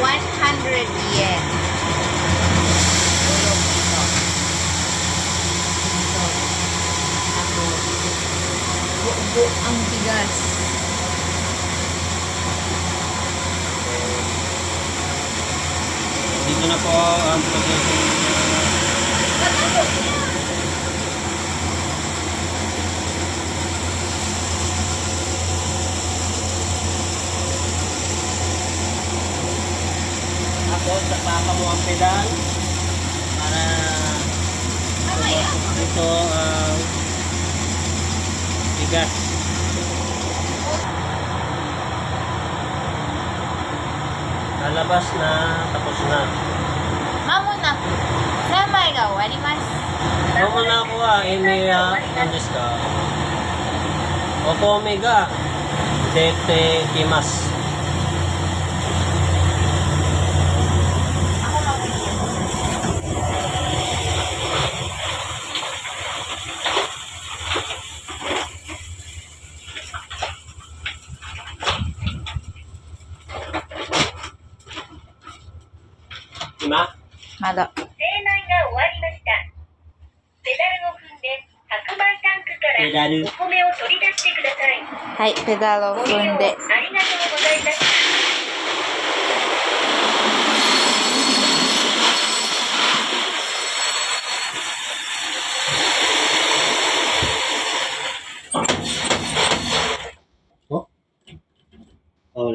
100 yen. Tulog ito. Ito. Tapos, buo ang bigas. Dito na po ang processing. mo, sakpaka mo ang pedal para pumasok dito ang bigas. Lalabas na, tapos na. Mamo na. Saan ba ikaw? Animas? Mamo na ako ah, Emiya. Ah. Nandiyan ka. Opo, Omega. Dete, Kimas. Kimas. 今まだ。精米が終わりました。ペダルを踏んで白米タンクからお米を取り出してください。はい、ペダルを踏んで。ありがとうございました。Oh? Oh,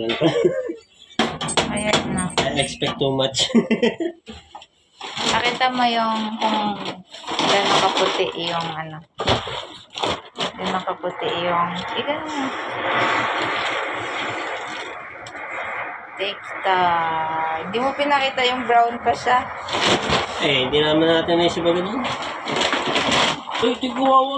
expect too much. Nakita mo yung kung gano'ng kaputi yung ano. Gano'ng kaputi yung... Eh, ganun. Teksta. Hindi mo pinakita yung brown pa siya. eh, hindi naman natin naisip agad yun. Uy, tigwawa